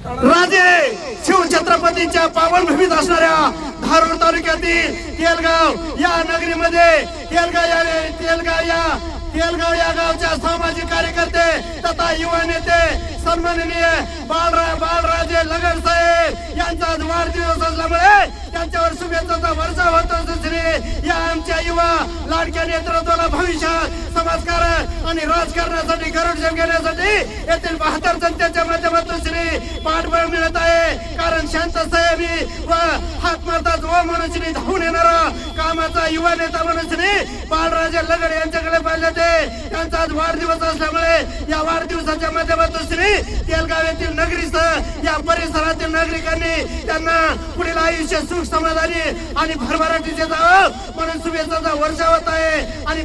राजे शिवछत्रपतींच्या पावनभूमीत असणाऱ्या धारूर तालुक्यातील तेलगाव या नगरीमध्ये तेलगाव या तेलगाव या तेलगाव या गावच्या सामाजिक कार्यकर्ते तथा युवा नेते सन्माननीय बाळरा बाळराजे लगन साहेब यांचा वाढदिवस असल्यामुळे त्यांच्यावर शुभेच्छाचा वर्षा होत असल्याने या आमच्या युवा लाडक्या नेतृत्वाला भविष्यात समाजकारण आणि राजकारणासाठी गरुड घेण्यासाठी येथील बहात्तर जनतेच्या माध्यमातून श्री पाठबळ मिळत आहे. कारण शांत संयमी व हात मारताच व म्हणून श्री धावून येणारा कामाचा युवा नेता म्हणून श्री बाळराजे लगड यांच्याकडे पाहिजे ते. त्यांचा आज वाढदिवस असल्यामुळे या वाढदिवसाच्या माध्यमातून श्री तेलगाव येथील नगरीसह या परिसरातील नागरिकांनी त्यांना पुढील आयुष्य सुख समाधानी आणि भरभराटीचे जावं म्हणून शुभेच्छाचा वर्षा होत आहे. आणि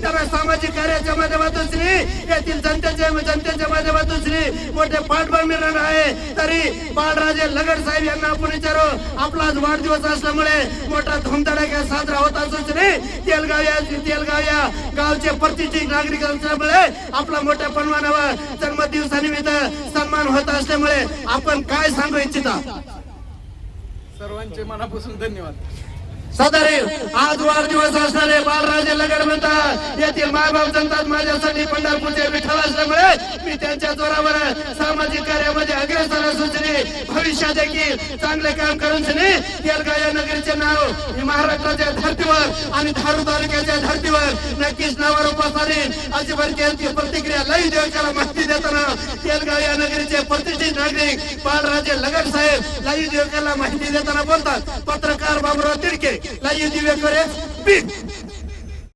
त्यांना सामाजिक कार्याच्या माध्यमातून श्री येथील जनतेच्या जनतेच्या माध्यमातून श्री मोठे पाठबळ मिळणार आहे. तरी बाळराजे लगड साहेब यांना आपण विचारू आपला आज वाढदिवस असल्यामुळे मोठा धुमधडाक्या साजरा होत असून श्री तेलगाव या तेलगाव या गावचे प्रतिष्ठित नागरिक असल्यामुळे आपला मोठ्या प्रमाणावर जन्मदिवसानिमित्त सन्मान होत असल्यामुळे आपण काय सांगू इच्छिता? सर्वांचे मनापासून धन्यवाद. सदारे आज वाढदिवस असणारे बालराजे लगड म्हणतात येथील मायबाप जनतात माझ्यासाठी पंढरपूरच्या विठ्ठल असल्यामुळे मी त्यांच्या जोरावर सामाजिक कार्यामध्ये अग्रेसर असून भविष्यात देखील चांगले काम करून श्री तेलगाव नगरीचे नाव महाराष्ट्राच्या धर्तीवर आणि धारू तालुक्याच्या धर्तीवर नक्कीच नावावर उपासारीन अजिबात भरती प्रतिक्रिया लई देवकाला माहिती देताना तेलगाव या नगरीचे प्रतिष्ठित नागरिक बाळराजे लगड साहेब लई देवकाला माहिती देताना बोलतात. पत्रकार बाबुराव तिडके लई दिवेकर बीड